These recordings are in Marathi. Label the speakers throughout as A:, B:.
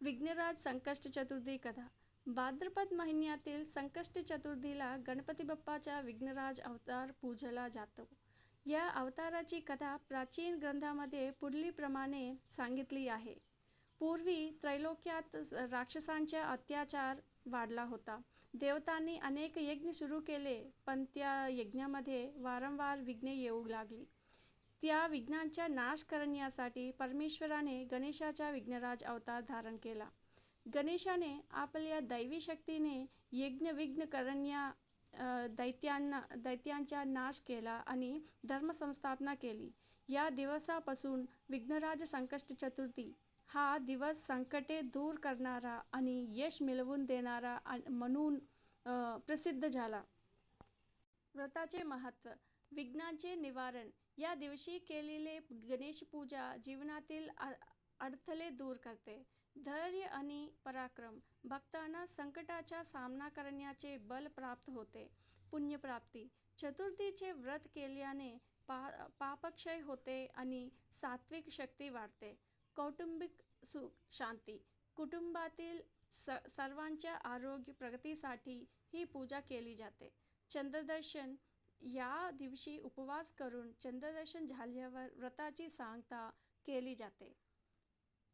A: विघ्नराज संकष्ट चतुर्थी कथा. भाद्रपद महिन्यातील संकष्ट चतुर्थीला गणपती बाप्पाच्या विघ्नराज अवतार पूजला जातो. या अवताराची कथा प्राचीन ग्रंथामध्ये पुढलीप्रमाणे सांगितली आहे. पूर्वी त्रैलोक्यात राक्षसांचा अत्याचार वाढला होता. देवतांनी अनेक यज्ञ सुरू केले पण त्या यज्ञामध्ये वारंवार विघ्ने येऊ लागली. त्या विघ्नांचा नाश करण्यासाठी परमेश्वराने गणेशाचा विघ्नराज अवतार धारण केला. गणेशाने आपल्या दैवी शक्तीने यज्ञ विघ्न करण्या दैत्यांना दैत्यांचा नाश केला आणि धर्मसंस्थापना केली. या दिवसापासून विघ्नराज संकष्ट चतुर्थी हा दिवस संकटे दूर करणारा आणि यश मिळवून देणारा म्हणून प्रसिद्ध झाला. व्रताचे महत्त्व विघ्नांचे निवारण. या दिवशी केलेले गणेश पूजा जीवनातील अडथळे दूर करते. धैर्य आणि पराक्रम. भक्तांना संकटाचा सामना करण्याचे बल प्राप्त होते. पुण्यप्राप्ती. चतुर्थीचे व्रत केल्याने पा पापक्षय होते आणि सात्विक शक्ती वाढते. कौटुंबिक सुख शांती. कुटुंबातील स सर्वांच्या आरोग्य प्रगतीसाठी ही पूजा केली जाते. चंद्रदर्शन या दिवशी उपवास करून चंद्रदर्शन झाल्यावर व्रताची सांगता केली जाते.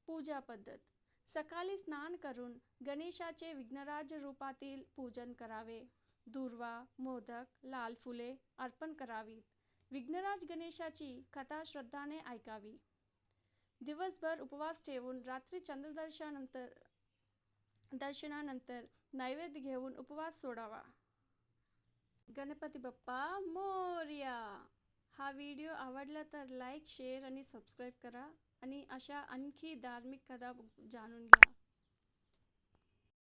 A: पूजा पद्धत. सकाळी स्नान करून गणेशाचे विघ्नराज रूपातील पूजन करावे. दुर्वा मोदक लाल फुले अर्पण करावीत. विघ्नराज गणेशाची कथा श्रद्धाने ऐकावी. दिवसभर उपवास ठेवून रात्री चंद्रदर्शनानंतर दर्शनानंतर नैवेद्य घेऊन उपवास सोडावा. गणपती बाप्पा मोर्या. हा व्हिडिओ आवडला तर लाईक शेअर आणि सबस्क्राईब करा आणि अशा आणखी धार्मिक कथा जाणून घ्या.